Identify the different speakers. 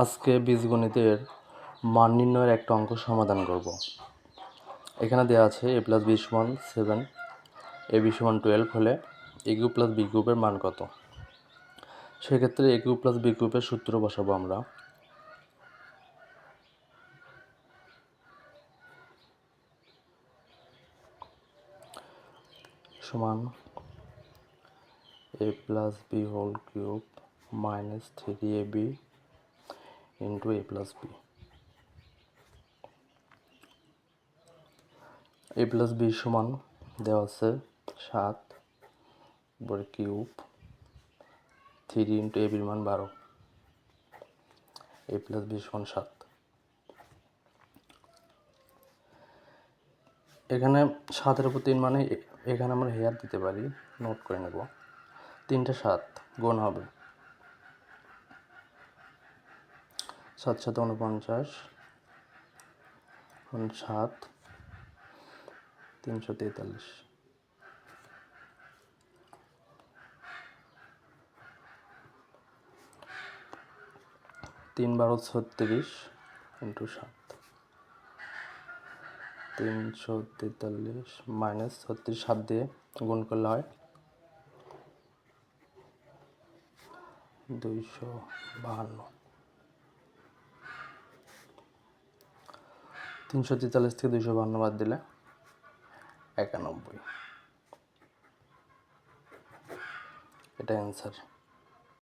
Speaker 1: আজকে বীজগণিতের মান নির্ণয়ের একটা অঙ্ক সমাধান করব। এখানে দেওয়া আছে এ প্লাস বি সমান সেভেন এ বি সমান টুয়েলভ হলে এ কিউব প্লাস বি কিউবের মান কত? সেক্ষেত্রে এ কিউব প্লাস বি কিউবের সূত্র বসাবো আমরা। সমান A plus B whole cube minus three A B into A plus B A plus B সমান দেওয়া আছে সাত পরে কিউব থ্রি ইন্টু এ বির মান বারো। এ প্লাস বি সমান সাত। এখানে সাতের উপর তিন মানে এখানে আমরা হেয়ার দিতে পারি। নোট করে নেব। তিনটে সাত, গুণ হবে। সাত সাত উনপঞ্চাশ সাত, তিনশো তেতাল্লিশ। তিন বারো ছত্রিশ ইন্টু সাত। তিনশো তেতাল্লিশ মাইনাস ছত্রিশ, সাত দিয়ে গুণ করলে হয় দুইশো বাহান্ন। তিনশো তেতাল্লিশ থেকে দুশো বান্ন বাদ দিলে একানব্বই। এটা অ্যান্সার